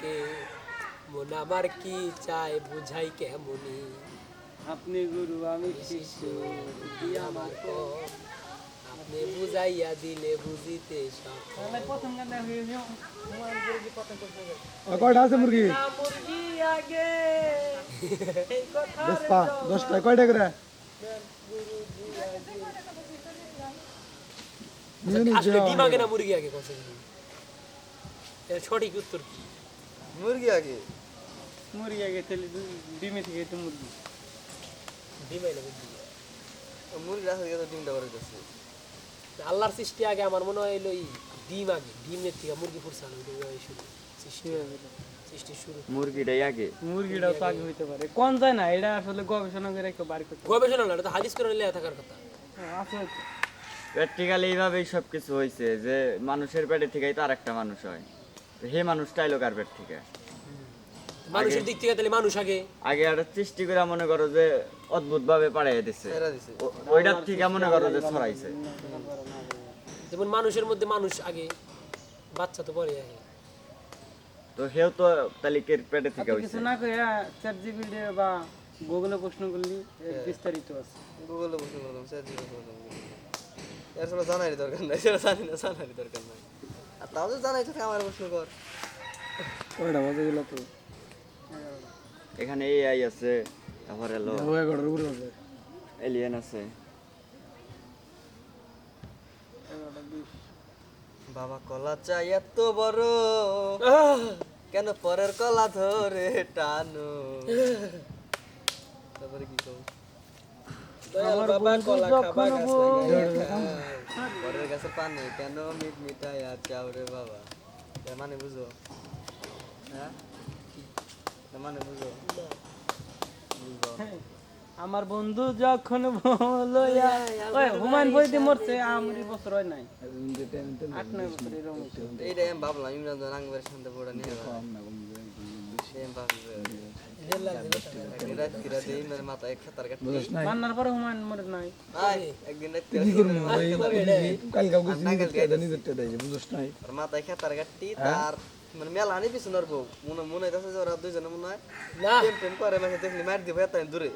থাকে মন আমার কি চায় বুঝাই কেমনি আপনি গুরু আমি কি আমার আপনি বুঝাইয়া দিলে বুঝিতে। কয়টা আছে মুরগি মুরগি আগে দশটা কয়টা করে আসলে ডিম আগে না মুরগি আগে কথা সঠিক উত্তর কি মুরগি আগে মুরগি আগে তাহলে ডিমে থেকে তো মুরগি। ডিম মুরগি রাখা গেছে ডিমটা করে দিচ্ছে আল্লাহর সৃষ্টি আগে আমার মনে হয় এলো ডিম আগে ডিমের থেকে মুরগি শুরু সৃষ্টি। সৃষ্টি শুরু। মুরগিটাই আগে। মুরগিটাও তো আগে হইতে পারে। কোন যায় না এটা আসলে গবেষণা করে একটু বার করতে গবেষণা না এটা তো হাদিস করে লেখা থাকার কথা। তো। প্র্যাকটিক্যালি এইভাবেই সব কিছু হয়েছে যে মানুষের পেটে থেকেই তো আরেকটা মানুষ হয়। হে মানুষটা এলো কার পেট থেকে। মানুষের দিক থেকে তাহলে মানুষ আগে। আগে একটা সৃষ্টি করে মনে করো যে অদ্ভুত ভাবে পাড়াইয়া দিছে। ওইটার থেকে মনে করো যে ছড়াইছে। যেমন মানুষের মধ্যে মানুষ আগে বাচ্চা তো পরে আগে। তো হেও তো তালিকের পেটে থেকে হয়েছে কিছু না করে চ্যাট জিপিটি বা গুগলে প্রশ্ন করলি বিস্তারিত আছে। গুগলে বসে করলাম জিজ্ঞেস করলাম। এর সব জানারই দরকার নাই সেটা জানি না জানারই দরকার নাই। আর তাও তো জানাই তো আমার প্রশ্ন কর। কয়টা বাজে গেল তো? এখানে এআই আছে তারপর বাজে এলিয়েন আছে। বাবা কলা চাই এত বড়। কেন পরের কলা ধরে টানো? তারপরে কি কম দয়াল বাবা কলা খাবা গাছ লাগাইয়া খায়। পরের গাছের পানে কেন মিট মিটাই আর চাও রে বাবা? মানে বুঝো? হ্যাঁ? মানে বুঝো? বুঝব হ্যাঁ, আমার বন্ধু যখন বলো ওই হুমায়ুন বইতে মরছে আমরি বছর হয় নাই। আট নয় বছর এরকম। এইটাই আমি ভাবলাম ইমরান জান আঙ্গবের সামনে পড়া নিয়ে। মাথায় খেতার আর কাটতি তার মানে মেলা আনি পিছনের বউ মনে মনে হইতেছে যে ওরা দুইজনে মনে হয় প্রেম করে মাঝে দেখলি মার দিব দূরে